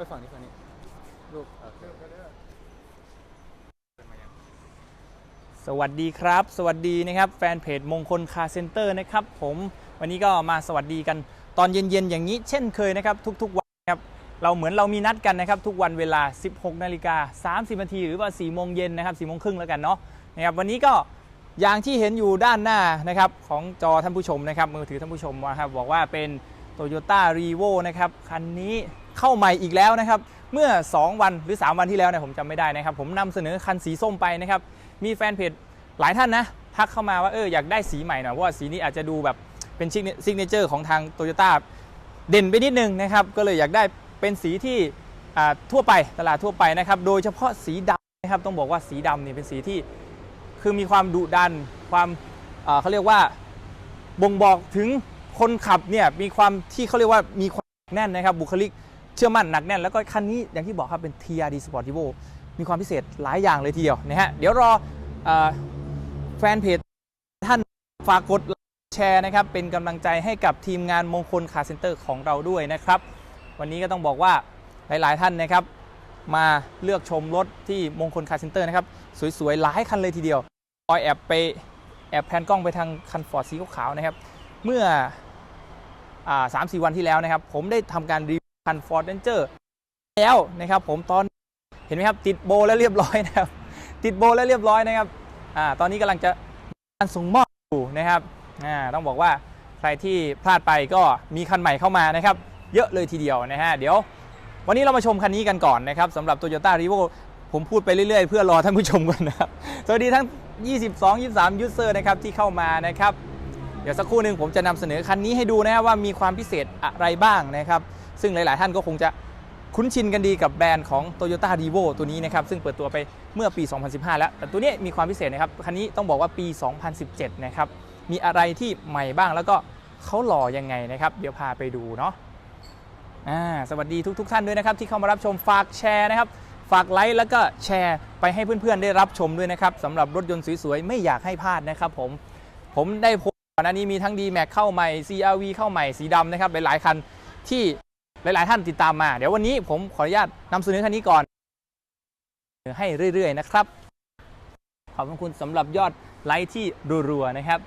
ไปฝั่งนี้ฝั่งนี้ลูกโอเคสวัสดีครับ สวัสดีนะครับ แฟนเพจมงคลคาร์เซ็นเตอร์นะครับ ผมวันนี้ก็มาสวัสดีกันตอนเย็นๆอย่างนี้เช่นเคยนะครับ ทุกๆวันนะครับเราเหมือนเรามีนัดกันนะครับ ทุกวันเวลา 16นาฬิกา30นาทีหรือว่า4โมงเย็นนะครับ4โมงครึ่งแล้วกันเนาะนะครับวันนี้ก็อย่างที่เห็นอยู่ด้านหน้านะครับของจอท่านผู้ชมนะครับมือถือท่านผู้ชมนะครับบอกว่าเป็น Toyota r e v o นะครับคันนี้ เข้าใหม่อีกแล้วนะครับ เมื่อ 2 วันหรือ 3 วันที่แล้วเนี่ยผมจำไม่ได้นะครับ ผมนำเสนอคันสีส้มไปนะครับ มีแฟนเพจหลายท่านนะทักเข้ามาว่าเอออยากได้สีใหม่หน่อยเพราะว่าสีนี้อาจจะดูแบบเป็นซิกเนเจอร์ของทาง t o y ยต้าเด่นไปนิดนึงนะครับ ก็เลยอยากได้เป็นสีที่ทั่วไปตลาดทั่วไปนะครับ โดยเฉพาะสีดำนะครับต้องบอกว่าสีดำนี่เป็นสีที่คือมีความดุดัน ความเขาเรียกว่าบ่งบอกถึงคนขับเนี่ยมีความที่เขาเรียกว่ามีความแน่นนะครับบุคลิก ชื่อมั่นหนักแน่น แล้วก็คันนี้อย่างที่บอกครับเป็น TRD Sportivo มีความพิเศษหลายอย่างเลยทีเดียวนะฮะเดี๋ยวรออแฟนเพจท่านฝากกดแชร์นะครับเป็นกำลังใจให้กับทีมงานมงคลคาร์เซ็นเตอร์ของเราด้วยนะครับ วันนี้ก็ต้องบอกว่าหลาย ๆ ท่านนะครับ มาเลือกชมรถที่มงคลคาร์เซ็นเตอร์นะครับ สวย ๆ หลายคันเลยทีเดียวออยแอบไปแอบแพนกล้องไปทางคันฟอร์ดสีขาวๆนะครับ เมื่อสามสี่วันที่แล้วนะครับ ผมได้ทำการรี คันฟอร์ดเรนเจอร์แล้วนะครับผมตอนเห็นไหมครับติดโบแล้วเรียบร้อยนะครับติดโบแล้วเรียบร้อยนะครับอ่าตอนนี้กำลังจะการส่งมอบอยู่นะครับอ่าต้องบอกว่าใครที่พลาดไปก็มีคันใหม่เข้ามานะครับ เยอะเลยทีเดียวนะฮะเดี๋ยว วันนี้เรามาชมคันนี้กันก่อนนะครับสำหรับ Toyota r e v o ผมพูดไปเรื่อยๆ เพื่อรอท่านผู้ชมก่อนนะครับ สวัสดีทั้ง 22 23 ยูเซอร์นะครับที่เข้ามานะครับ เดี๋ยวสักครู่หนึ่งผมจะนำเสนอคันนี้ให้ดูนะว่ามีความพิเศษอะไรบ้างนะครับ ซึ่งหลาย ๆ ท่านก็คงจะคุ้นชินกันดีกับแบรนด์ของ Toyota r e v o ตัวนี้นะครับ ซึ่งเปิดตัวไปเมื่อปี 2015 แล้ว แต่ตัวนี้มีความพิเศษนะครับ คันนี้ต้องบอกว่าปี 2017 นะครับ มีอะไรที่ใหม่บ้างแล้วก็เขาหล่อยังไงนะครับ เดี๋ยวพาไปดูเนาะสวัสดีทุกๆทท่านด้วยนะครับ ที่เข้ามารับชมฝากแชร์นะครับ ฝากไลค์แล้วก็แชร์ไปให้เพื่อน ๆ ได้รับชมด้วยนะครับสำหรับรถยนต์สวย ๆ ไม่อยากให้พลาดนะครับผม ผมได้โพสต์ก่อนหน้านี้มีทั้ง D Max เข้าใหม่ CRV เข้าใหม่สีดำนะครับหลายๆคันที่ หลาย ๆ ท่านติดตามมา เดี๋ยววันนี้ผมขออนุญาตนำเสนอคันนี้ก่อนให้เรื่อย ๆ นะครับ ขอบคุณสำหรับยอดไลค์ที่รัว ๆ นะครับ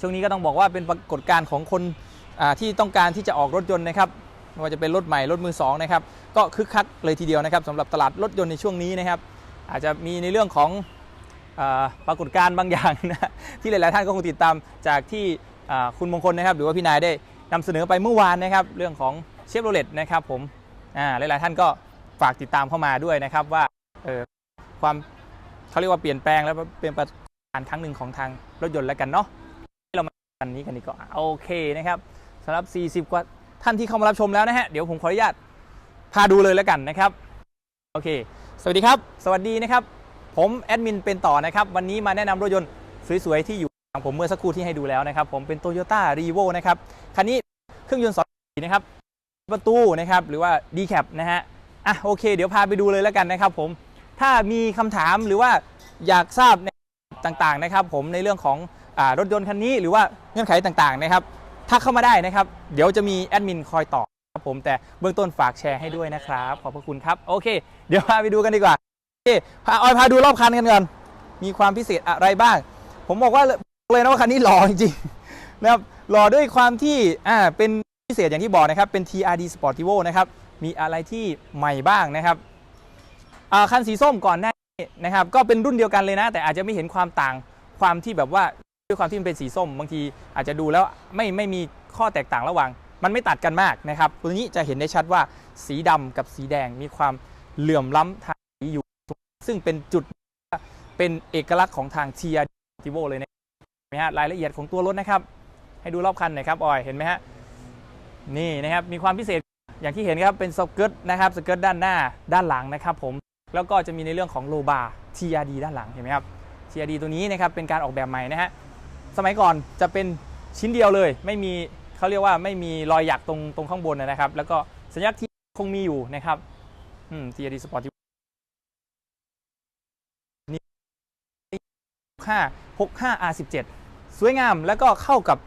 ช่วงนี้ก็ต้องบอกว่าเป็นปรากฏการณ์ของคนที่ต้องการที่จะออกรถยนต์นะครับไม่ว่าจะเป็นรถใหม่ รถมือสองนะครับ ก็คึกคักเลยทีเดียวนะครับสำหรับตลาดรถยนต์ในช่วงนี้นะครับ อาจจะมีในเรื่องของอปรากฏการณ์บางอย่างนะที่หลาย ๆ ท่านก็คงติดตามจากที่คุณมงคลนะครับ หรือว่าพี่นายได้ นำเสนอไปเมื่อวานนะครับ เรื่องของเชฟโรเลตนะครับผมอ่าหลายๆท่านก็ฝากติดตามเข้ามาด้วยนะครับว่าเออความเขาเรียกว่าเปลี่ยนแปลงแล้วเป็นประสบการณ์ครั้งหนึ่งของทางรถยนต์แล้วกันเนาะเรามาอันนี้กันดีกว่าโอเคนะครับสำหรับ 40 กว่าท่านที่เข้ามารับชมแล้วนะฮะเดี๋ยวผมขออนุญาตพาดูเลยแล้วกันนะครับโอเค สวัสดีครับ สวัสดีนะครับ ผมแอดมินเป็นต่อนะครับ วันนี้มาแนะนำรถยนต์สวยๆที่อยู่ ทางผมเมื่อสักครู่ที่ให้ดูแล้วนะครับ ผมเป็น Toyota r e v o นะครับ คันนี้เครื่องยนต์2.4นะครับ ประตูนะครับ หรือว่า d c a p นะฮะ อะโอเค เดี๋ยวพาไปดูเลยแล้วกันนะครับผม ถ้ามีคำถามหรือว่าอยากทราบในต่างๆนะครับ ผมในเรื่องของอรถยนต์คันนี้หรือว่าเงื่อนไขต่างๆนะครับทักเข้ามาได้นะครับ เดี๋ยวจะมีแอดมินคอยตอบครับผมแต่เบื้องต้นฝากแชร์ให้ด้วยนะครับ ขอบพระคุณครับ โอเค เดี๋ยวพาไปดูกันดีกว่าโอเคพาออยพาดูรอบคันกันก่อนมีความพิเศษอะไรบ้าง ผมบอกว่า เลยนะว่าคันนี้หล่อจริงๆนะครับหล่อด้วยความที่อ่าเป็นพิเศษอย่างที่บอกนะครับ เป็น TRD Sportivo นะครับ มีอะไรที่ใหม่บ้างนะครับอ่าคันสีส้มก่อนหน้านี้นะครับ ก็เป็นรุ่นเดียวกันเลยนะ แต่อาจจะไม่เห็นความต่างความที่แบบว่าด้วยความที่มันเป็นสีส้ม บางทีอาจจะดูแล้วไม่ไม่มีข้อแตกต่างระหว่าง มันไม่ตัดกันมากนะครับตัวนี้จะเห็นได้ชัดว่าสีดำกับสีแดงมีความเหลื่อมล้ำทางสีอยู่ ซึ่งเป็นจุดเป็นเอกลักษณ์ของทาง t r d Sportivo เลยนะ นไหมฮะรายละเอียดของตัวรถนะครับ ให้ดูรอบคันหน่อยครับออยเห็นไหมฮะนี่นะครับมีความพิเศษอย่างที่เห็นครับเป็นสเกิร์ตนะครับสเกิร์ตด้านหน้าด้านหลังนะครับผมแล้วก็จะมีในเรื่องของโลบา TRD ด้านหลังเห็นไหมครับ TRD ตัวนี้นะครับเป็นการออกแบบใหม่นะฮะสมัยก่อนจะเป็นชิ้นเดียวเลย ไม่มีเขาเรียกว่าไม่มีรอยหยักตรงตรงข้างบนนะครับ แล้วก็สัญลักษณ์ที่คงมีอยู่นะครับอืม TRD Sport นี่65 65 R17 สวยงามแล้วก็เข้ากับ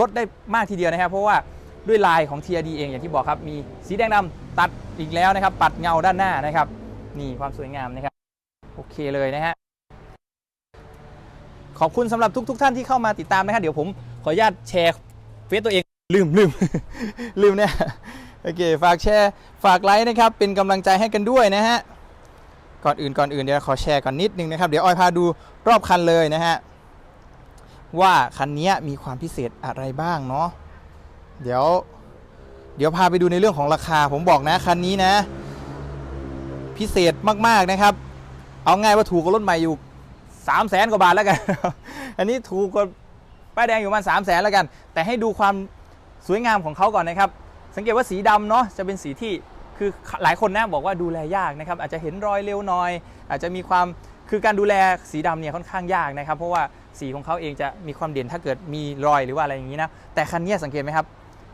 รถได้มากทีเดียวนะครับ เพราะว่าด้วยลายของ TRD เองอย่างที่บอกครับ มีสีแดงดำตัดอีกแล้วนะครับ ปัดเงาด้านหน้านะครับ นี่ความสวยงามนะครับ โอเคเลยนะฮะขอบคุณสำหรับทุกๆท่านที่เข้ามาติดตามนะครับเดี๋ยวผมขออนุญาตแชร์เฟซตัวเองลืมลืมลืมเนี่ยโอเคฝากแชร์ฝากไลค์นะครับ เป็นกำลังใจให้กันด้วยนะฮะก่อนอื่นก่อนอื่นเดี๋ยวขอแชร์ก่อนนิดนึงนะครับ เดี๋ยวออยพาดูรอบคันเลยนะฮะ ว่าคันนี้มีความพิเศษอะไรบ้างเนาะเดี๋ยว เดี๋ยวพาไปดูในเรื่องของราคา ผมบอกนะคันนี้นะ พิเศษมากๆนะครับ เอาง่ายว่าถูกกว่ารถใหม่อยู่3 0 0แสนกว่าบาทแล้วกัน อันนี้ถูกกว่าป้ายแดงอยู่ประมาณ3 0 0แสนแล้วกัน แต่ให้ดูความสวยงามของเขาก่อนนะครับ สังเกตว่าสีดำเนาะจะเป็นสีที่คือหลายคนนะบอกว่าดูแลยากนะครับ อาจจะเห็นรอยเร็วหน่อย อาจจะมีความคือการดูแลสีดำเนี่ยค่อนข้างยากนะครับ เพราะว่า สีของเขาเองจะมีความเด่นถ้าเกิดมีรอยหรือว่าอะไรอย่างนี้นะแต่คันนี้สังเกตไหมครับ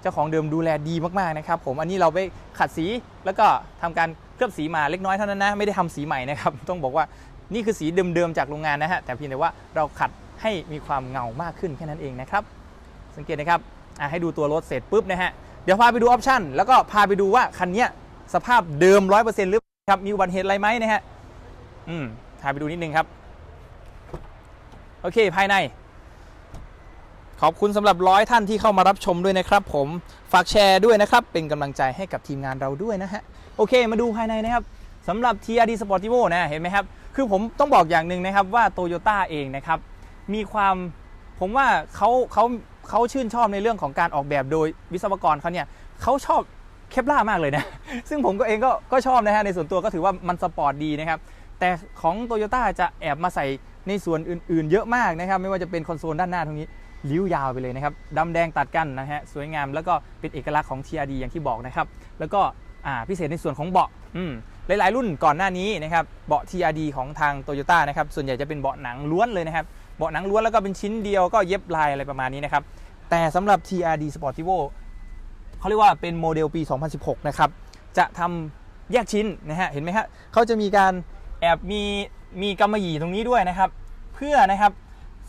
เจ้าของเดิมดูแลดีมากๆนะครับผมอันนี้เราไปขัดสีแล้วก็ทำการเคลือบสีมาเล็กน้อยเท่านั้นนะไม่ได้ทำสีใหม่นะครับต้องบอกว่านี่คือสีเดิมๆจากโรงงานนะฮะแต่เพียงแต่ว่าเราขัดให้มีความเงามากขึ้นแค่นั้นเองนะครับสังเกตนะครับให้ดูตัวรถเสร็จปุ๊บนะฮะเดี๋ยวพาไปดูออปชั่นแล้วก็พาไปดูว่าคันนี้สภาพเดิม 100%หรือเปล่าครับมีอุบัติเหตุอะไรไหมนะฮะอืมพาไปดูนิดนึงครับ โอเค ภายใน ขอบคุณสำหรับร้อยท่านที่เข้ามารับชมด้วยนะครับ ผมฝากแชร์ด้วยนะครับ เป็นกำลังใจให้กับทีมงานเราด้วยนะฮะ โอเค มาดูภายในนะครับสำหรับ TRD Sportivo นะเห็นไหมครับ คือผมต้องบอกอย่างหนึ่งนะครับว่า Toyota เองนะครับ มีความผมว่าเขาเขาเขาชื่นชอบในเรื่องของการออกแบบโดยวิศวกรเขาเนี่ยเขาชอบเคปล่ามากเลยนะ ซึ่งผมก็เองก็ก็ชอบนะฮะในส่วนตัวก็ถือว่ามันสปอร์ตดีนะครับ แต่ของ Toyota จะแอบมาใส่ ในส่วนอื่นๆ เยอะมากนะครับ ไม่ว่าจะเป็นคอนโซลด้านหน้าตรงนี้ลิ้วยาวไปเลยนะครับดำแดงตัดกันนะฮะสวยงามแล้วก็เป็นเอกลักษณ์ของ TRD อย่างที่บอกนะครับ แล้วก็พิเศษในส่วนของเบาะอืมหลาย ๆ รุ่นก่อนหน้านี้นะครับเบาะ TRD ของทาง Toyota นะครับส่วนใหญ่จะเป็นเบาะหนังล้วนเลยนะครับเบาะหนังล้วนแล้วก็เป็นชิ้นเดียวก็เย็บลายอะไรประมาณนี้นะครับแต่สำหรับ TRD Sportivo เขาเรียกว่าเป็นโมเดลปี 2016 นะครับจะทำแยกชิ้นนะฮะเห็นไหมฮะเขาจะมีการ แอบมีมีกำมะหยี่ตรงนี้ด้วยนะครับ เพื่อนะครับ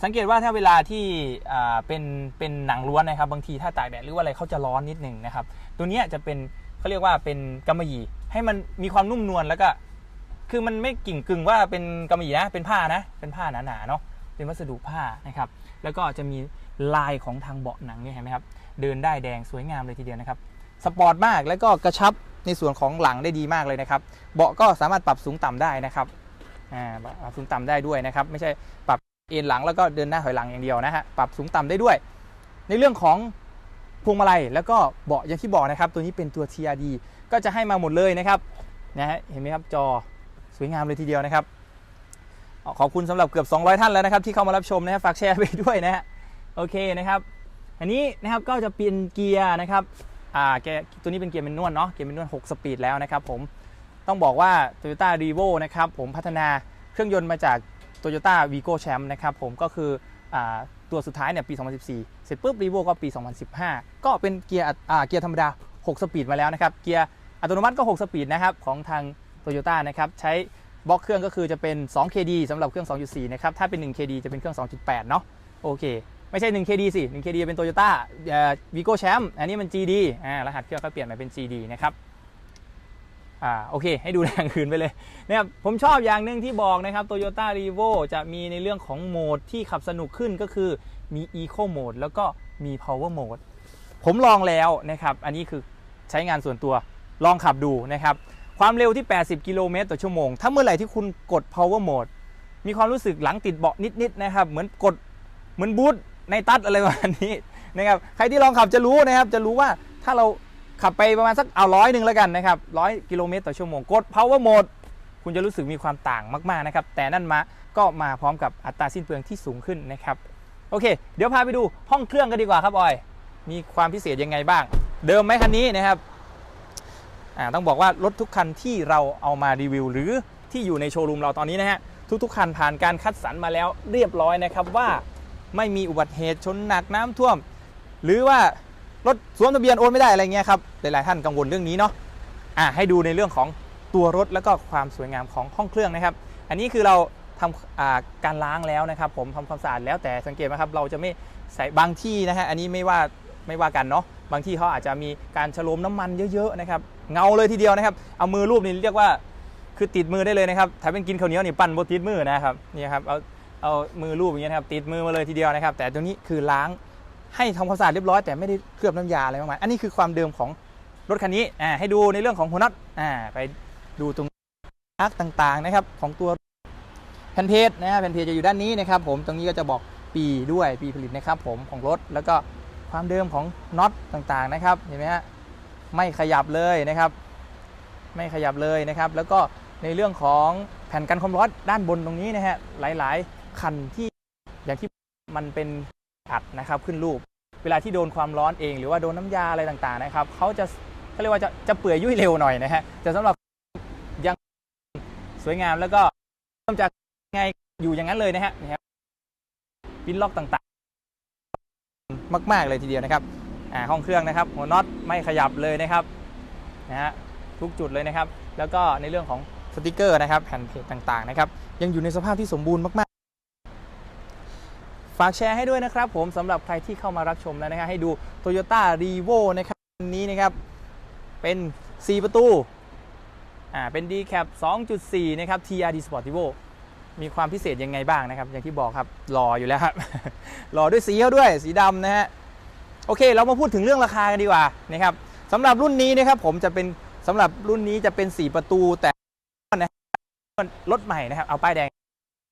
สังเกตว่าถ้าเวลาที่อ่าเป็นเป็นหนังล้วนนะครับ บางทีถ้าตากแดดหรือว่าอะไรเขาจะร้อนนิดหนึ่งนะครับ ตัวเนี้ยจะเป็นเขาเรียกว่าเป็นกำมะหยี่ให้มันมีความนุ่มนวลแล้วก็ คือมันไม่กิ่งกึ่งว่าเป็นกำมะหยี่นะเป็นผ้านะเป็นผ้าหนาๆเนาะเป็นวัสดุผ้านะครับ แล้วก็จะมีลายของทางเบาะหนังเนี่ยเห็นไหมครับ เดินได้แดงสวยงามเลยทีเดียวนะครับสปอร์ตมากแล้วก็กระชับ ในส่วนของหลังได้ดีมากเลยนะครับ เบาะก็สามารถปรับสูงต่ำได้นะครับอ่าปรับสูงต่ำได้ด้วยนะครับ ไม่ใช่ปรับเอ็นหลังแล้วก็เดินหน้าถอยหลังอย่างเดียวนะฮะปรับสูงต่ำได้ด้วย ในเรื่องของพวงมาลัยแล้วก็เบาะอย่างที่บอกนะครับ ตัวนี้เป็นตัว TRD ก็จะให้มาหมดเลยนะครับนะฮะเห็นไหมครับจอสวยงามเลยทีเดียวนะครับ ขอบคุณสำหรับเกือบ 200 ท่านแล้วนะครับ ที่เข้ามารับชมนะฮะฝากแชร์ไปด้วยนะฮะโอเคนะครับ อันนี้นะครับก็จะเป็นเกียร์นะครับ อ่าแกตัวนี้เป็นเกียร์เป็นนวลเนาะเกียร์เป็นนวล6สปีดแล้วนะครับผมต้องบอกว่า Toyota r e v o นะครับผมพัฒนาเครื่องยนต์มาจาก Toyota Vigo Champ นะครับผมก็คืออาตัวสุดท้ายเนี่ยปี 2014 เสร็จปุ๊บ r e v o ก็ปี 2015 ก็เป็นเกียร์อ่าเกียร์ธรรมดา 6 สปีดมาแล้วนะครับเกียร์อัตโนมัติก็ 6 สปีดนะครับของทาง Toyota นะครับใช้บล็อกเครื่องก็คือจะเป็น 2 KD สำหรับเครื่อง 2.4 นะครับถ้าเป็น 1 KD จะเป็นเครื่อง 2.8 เนาะโอเค ไม่ใช่ 1 KD สิ 1 KD เป็น Toyota เอ่อ Vigo Champ อันนี้มัน GD อ่ารหัสเครื่องเขาเปลี่ยนมาเป็น GD นะครับอ่าโอเค ให้ดูแรงคืนไปเลยนะครับผมชอบอย่างหนึ่งที่บอกนะครับ Toyota r e v o จะมีในเรื่องของโหมดที่ขับสนุกขึ้นก็คือมี Eco Mode แล้วก็มี Power Mode ผมลองแล้วนะครับ อันนี้คือใช้งานส่วนตัวลองขับดูนะครับ ความเร็วที่ 80 กิโลเมตรต่อชั่วโมง ถ้าเมื่อไหร่ที่คุณกด power mode มีความรู้สึกหลังติดเบาะนิดๆนะครับ เหมือนกดเหมือนบูท ในตัดอะไรประมาณนี้นะครับใครที่ลองขับจะรู้นะครับ จะรู้ว่าถ้าเราขับไปประมาณสักเอาร้อยหนึ่งแล้วกันนะครับร้อยกิโลเมตรต่อชั่วโมงกด power mode คุณจะรู้สึกมีความต่างมากๆนะครับ แต่นั่นมาก็มาพร้อมกับอัตราสิ้นเปลืองที่สูงขึ้นนะครับ โอเค เดี๋ยวพาไปดูห้องเครื่องกันดีกว่าครับออย มีความพิเศษยังไงบ้าง เดิมไหมคันนี้นะครับต้องบอกว่ารถทุกคันที่เราเอามารีวิว หรือที่อยู่ในโชว์รูมเราตอนนี้นะฮะทุกๆคันผ่านการคัดสรรมาแล้วเรียบร้อยนะครับว่า ไม่มีอุบัติเหตุชนหนักน้ำท่วม หรือว่ารถสวมทะเบียนโอนไม่ได้อะไรเงี้ยครับหลายๆท่านกังวลเรื่องนี้เนาะอ่าให้ดูในเรื่องของตัวรถแล้วก็ความสวยงามของห้องเครื่องนะครับ อันนี้คือเราทำการล้างแล้วนะครับ ผมทำความสะอาดแล้วแต่สังเกตไหมครับ เราจะไม่ใส่บางที่นะฮะอันนี้ไม่ว่าไม่ว่ากันเนาะบางที่เขาอาจจะมีการฉลมน้ำมันเยอะๆนะครับเงาเลยทีเดียวนะครับ เอามือรูปนี่เรียกว่าคือติดมือได้เลยนะครับถ้าเป็นกินข้าวเหนียวนี่ปั้นบติดมือนะครับนี่ครับเอา เอามือรูปอย่างเงี้ยนะครับติดมือมาเลยทีเดียวนะครับ แต่ตัวนี้คือล้างให้ทำความสะอาดเรียบร้อยแต่ไม่ได้เคลือบน้ำยาอะไรมากมายอันนี้คือความเดิมของรถคันนี้อ่าให้ดูในเรื่องของหัวน็อตอ่าไปดูตรงอาร์คต่างๆนะครับของตัวแผ่นเพจนะฮะแผ่นเพจจะอยู่ด้านนี้นะครับผมตรงนี้ก็จะบอกปีด้วยปีผลิตนะครับผมของรถแล้วก็ความเดิมของน็อตต่างๆนะครับเห็นไหมฮะไม่ขยับเลยนะครับ ไม่ขยับเลยนะครับ แล้วก็ในเรื่องของแผ่นกันความร้อนด้านบนตรงนี้นะฮะหลายๆ คันที่อย่างที่มันเป็นอัดนะครับขึ้นรูป เวลาที่โดนความร้อนเอง หรือว่าโดนน้ำยาอะไรต่างๆนะครับเขาจะเขาเรียกว่าจะจะเปื่อยยุ่ยเร็วหน่อยนะฮะแต่สำหรับยังสวยงามแล้วก็เริ่มจากไงอยู่อย่างนั้นเลยนะฮะนี่ครับปิ้นล็อกต่างๆ มากๆเลยทีเดียวนะครับอ่าห้องเครื่องนะครับ หัวน็อตไม่ขยับเลยนะครับนะฮะทุกจุดเลยนะครับ แล้วก็ในเรื่องของสติกเกอร์นะครับแผ่นเพจต่างๆนะครับยังอยู่ในสภาพที่สมบูรณ์มาก ฝากแชร์ให้ด้วยนะครับผมสำหรับใครที่เข้ามารับชมแล้วนะครับให้ดู Toyota r e v o นะครับคันนี้นะครับเป็น 4 ประตูอ่าเป็น D-Cap 2.4 นะครับ TRD Sportivo มีความพิเศษยังไงบ้างนะครับ อย่างที่บอกครับหล่ออยู่แล้วครับหล่อด้วยสีเขาด้วยสีดำนะฮะโอเค เรามาพูดถึงเรื่องราคากันดีกว่านะครับสำหรับรุ่นนี้นะครับผมจะเป็นสำหรับรุ่นนี้จะเป็น 4 ประตูแต่นะรถใหม่นะครับ เอาป้ายแดง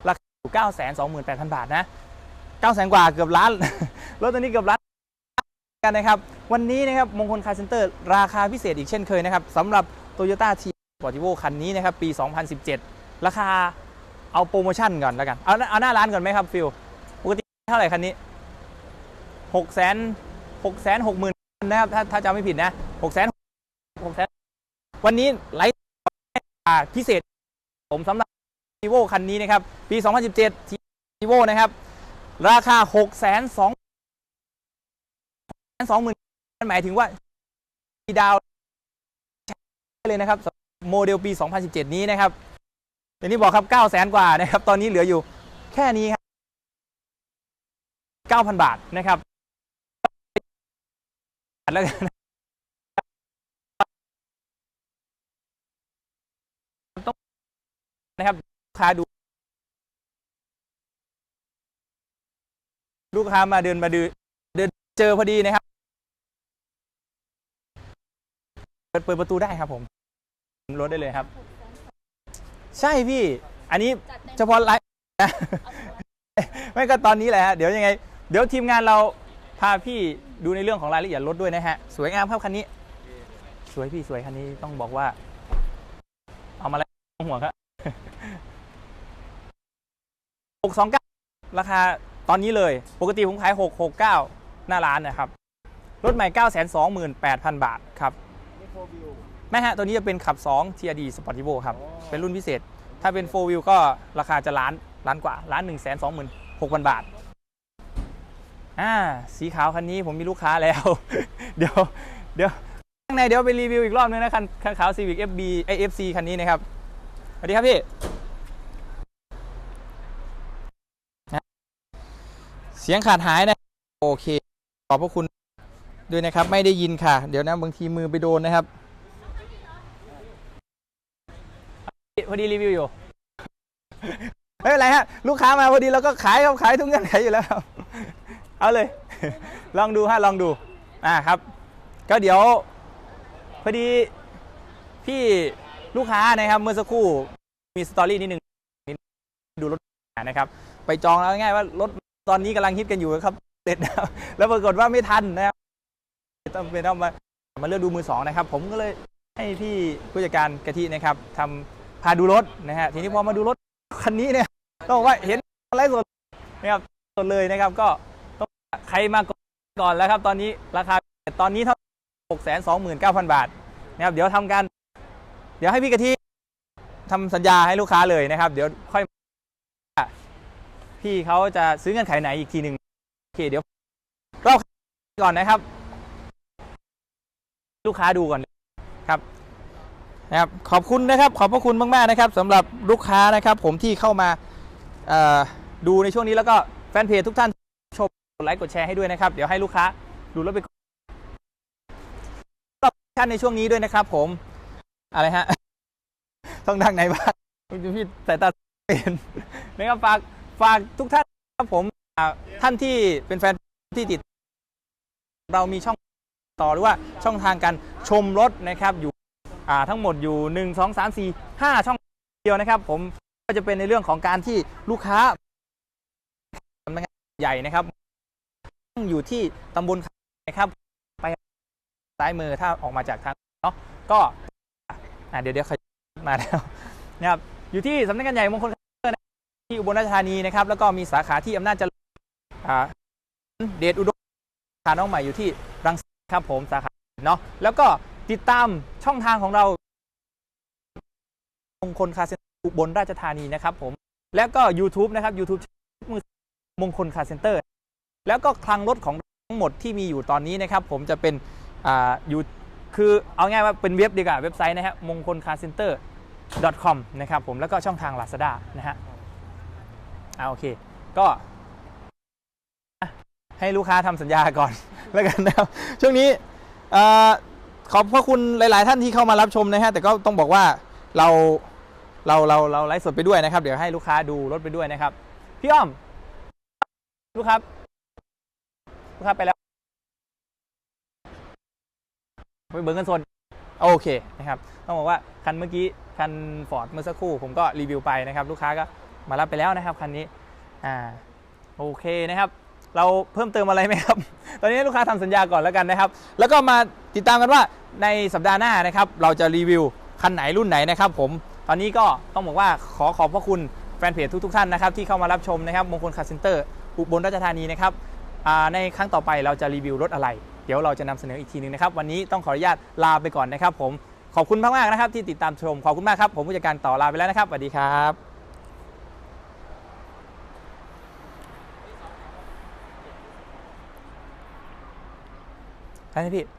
ราคาอยู่ 9 2 8 0 0 0 บาทนะ 9 0 0 0 0กว่าเกือบล้าน รถตัวนี้เกือบล้านกันนะครับ วันนี้นะครับมงคลคาร์เซ็นเตอร์ราคาพิเศษอีกเช่นเคยนะครับสำหรับ Toyota T Sportivo คันนี้นะครับปี 2017 ราคาเอาโปรโมชั่นก่อนแล้วกัน เอาเอาหน้าร้านก่อนไหมครับฟิลปกติเท่าไหร่คันนี้ 6 0 0 0 0 6 6 0 0 0 0นะครับถ้าถ้าจำไม่ผิดนะ 6 0 0 0 0 6 0 0 0วันนี้ไลฟ์พิเศษผมสำหรับ v ีโวคันนี้นะครับ ปี 2017 v ีโวนะครับ ราคา6 2 2 2 0 0 0 0หมายถึงว่าดาวเลยนะครับโมเดลปี 2017 นี้นะครับอย่างที่บอกครับ 9 0 0 0 0 0กว่านะครับ ตอนนี้เหลืออยู่แค่นี้ครับ 9,000 บาทนะครับแล้วกันนะครับลูกค้าดู ลูกค้ามาเดินมาดูเดินเจอพอดีนะครับ เปิดเปิดประตูได้ครับผมรถได้เลยครับ ใช่พี่ อันนี้เฉพาะไลฟ์นะไม่ก็ตอนนี้แหละฮะเดี๋ยวยังไง เดี๋ยวทีมงานเราพาพี่ดูในเรื่องของรายละเอียดรถด้วยนะฮะ สวยงามครับคันนี้ สวยพี่สวยคันนี้ต้องบอกว่า เอามาแล้วหัวครับหกสองเก้าราคา ตอนนี้เลย ปกติผมขายหกหกเก้าหน้าร้านนะครับ รถใหม่เก้าแสนสองหมื่นแปดพันบาทครับนี่โฟวิวไม่ฮะ ตัวนี้จะเป็นขับ 2 TRD Sportivo ครับ เป็นรุ่นพิเศษ ถ้าเป็น 4 wheel ก็ราคาจะล้านล้านกว่าล้าน 1 2 6 0 0 0 บาท อ่า สีขาวคันนี้ผมมีลูกค้าแล้ว เดี๋ยว เดี๋ยวข้างในเดี๋ยวไปรีวิวอีกรอบนึงนะคันคันขาว Civic FB ไอ FC คันนี้นะครับ สวัสดีครับพี่ สียงขาดหายนะโอเค ขอบพระคุณด้วยนะครับ ไม่ได้ยินค่ะ เดี๋ยวนะบางทีมือไปโดนนะครับ พอดีรีวิวอยู่ ไม่เป็นไรฮะ ลูกค้ามาพอดีเราก็ขายครับขายทุกเงื่อนไขอยู่แล้วครับ เอาเลย ลองดูฮะลองดู อ่าครับ ก็เดี๋ยว พอดีพี่ลูกค้านะครับเมื่อสักครู่มีสตอรี่นิดนึงดูรถนะครับ ไปจองแล้วง่ายๆว่ารถ ตอนนี้กำลังฮิตกันอยู่ครับเด็ดนะครับแล้วปรากฏว่าไม่ทันนะครับต้องเป็นต้องมามาเลือกดูมือสองนะครับ ผมก็เลยให้พี่ผู้จัดการกะทินะครับทำพาดูรถนะฮะทีนี้พอมาดูรถคันนี้เนี่ยต้องบอกว่าเห็นไลฟ์สดนะครับสดเลยนะครับก็ต้องใครมาก่อนแล้วครับ ตอนนี้ราคาตอนนี้เท่า6 2 9 0 0 0 บาทนะครับเดี๋ยวทำการ เดี๋ยวให้พี่กะทิทำสัญญาให้ลูกค้าเลยนะครับ เดี๋ยวค่อย พี่เขาจะซื้อเงื่อนไขไหนอีกทีหนึ่งโอเคเดี๋ยวเราก่อนนะครับ ลูกค้าดูก่อนครับนะครับขอบคุณนะครับ ขอบพระคุณมากๆนะครับสำหรับลูกค้านะครับ ผมที่เข้ามาดูในช่วงนี้แล้วก็แฟนเพจทุกท่านชมกดไลค์กดแชร์ให้ด้วยนะครับ เดี๋ยวให้ลูกค้าดูรถไปก่อนท่านในช่วงนี้ด้วยนะครับ ผมอะไรฮะต้องดังไหนบ้างพี่สายตาเป็นนะครับฝาก ฝากทุกท่านครับผมอ่าท่านที่เป็นแฟนที่ติด เรามีช่องต่อหรือว่าช่องทางการชมรถนะครับอยู่อ่าทั้งหมดอยู่ 1 2 3 4 5 ช่องเดียวนะครับ ผมก็จะเป็นในเรื่องของการที่ลูกค้าสำนักงานใหญ่นะครับ อยู่ที่ตำบลนะครับ ไปซ้ายมือถ้าออกมาจากทางเนาะก็อ่าเดี๋ยวเดี๋ยวขยับมาแล้วนะครับอยู่ที่สำนักงานใหญ่มงคล ที่อุบลราชธานีนะครับแล้วก็มีสาขาที่อำนาจเจริญเดชอุดมสาขาน้องใหม่อยู่ที่รังสิตครับผมสาขาเนาะแล้วก็ติดตามช่องทางของเรามงคลคาเซ็นเตอร์อุบลราชธานีนะครับผมแล้วก็ YouTube นะครับ YouTube มือมงคลคาเซ็นเตอร์ แล้วก็คลังรถของทั้งหมดที่มีอยู่ตอนนี้นะครับ ผมจะเป็นอ่าอยู่คือเอาง่ายว่าเป็นเว็บดีกว่าเว็บไซต์นะฮะมงคลคาเซ็นเตอร์ com นะครับผมแล้วก็ช่องทาง Lazada นะฮะ อ่าโอเค ก็ ให้ลูกค้าทำสัญญาก่อน แล้วกันนะครับ ช่วงนี้ขอบพระคุณหลาย ๆ ท่านที่เข้ามารับชมนะฮะ แต่ก็ต้องบอกว่าเราเราเราเราไลฟ์สดไปด้วยนะครับ เดี๋ยวให้ลูกค้าดูรถไปด้วยนะครับ พี่อ้อม ลูกครับ ลูกค้าไปแล้วไปเบิร์เงินสดโอเคนะครับ ต้องบอกว่าคันเมื่อกี้คันฟอร์ดเมื่อสักครู่ผมก็รีวิวไปนะครับ ลูกค้าก็ มารับไปแล้วนะครับคันนี้อ่าโอเคนะครับเราเพิ่มเติมอะไรไหมครับ ตอนนี้ลูกค้าทำสัญญาก่อนแล้วกันนะครับ แล้วก็มาติดตามกันว่าในสัปดาห์หน้านะครับ เราจะรีวิวคันไหนรุ่นไหนนะครับผม ตอนนี้ก็ต้องบอกว่าขอขอบพระคุณแฟนเพจทุกๆท่านนะครับที่เข้ามารับชมนะครับมงคลคาร์เซ็นเตอร์อุบลราชธานีนะครับในครั้งต่อไปเราจะรีวิวรถอะไร เดี๋ยวเราจะนำเสนออีกทีหนึงนะครับ วันนี้ต้องขออนุญาตลาไปก่อนนะครับ ผม ขอบคุณมากๆนะครับที่ติดตามชม ขอบคุณมากครับ ผมผู้จัดการต่อลาไปแล้วนะครับ สวัสดีครับ ใช่ไหมพี่ปีปี2010